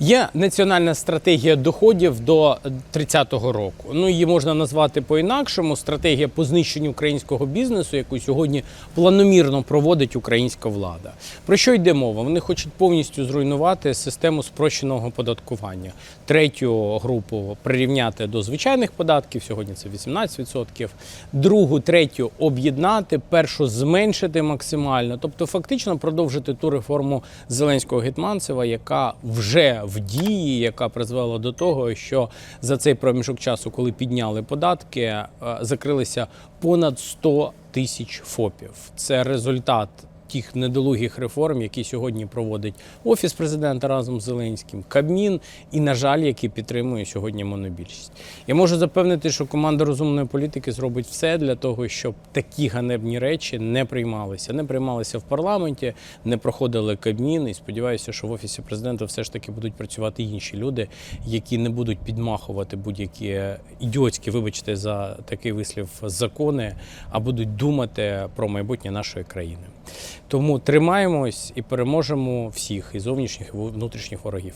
Є національна стратегія доходів до 30-го року. Ну її можна назвати по-інакшому. Стратегія по знищенню українського бізнесу, яку сьогодні планомірно проводить українська влада. Про що йде мова? Вони хочуть повністю зруйнувати систему спрощеного податкування. Третю групу прирівняти до звичайних податків. Сьогодні це 18%. Другу, третю об'єднати, першу зменшити максимально. Тобто, фактично продовжити ту реформу Зеленського Гетманцева, яка вже в дії, яка призвела до того, що за цей проміжок часу, коли підняли податки, е, закрилися понад 100 тисяч ФОПів. Це результат тих недолугих реформ, які сьогодні проводить офіс президента разом з Зеленським, Кабмін і, на жаль, які підтримує сьогодні монобільшість. Я можу запевнити, що команда розумної політики зробить все для того, щоб такі ганебні речі не приймалися. Не приймалися в парламенті, не проходили Кабмін. І сподіваюся, що в офісі президента все ж таки будуть працювати інші люди, які не будуть підмахувати будь-які ідіотські, вибачте, за такий вислів закони, а будуть думати про майбутнє нашої країни. Тому тримаємось і переможемо всіх і зовнішніх і внутрішніх ворогів.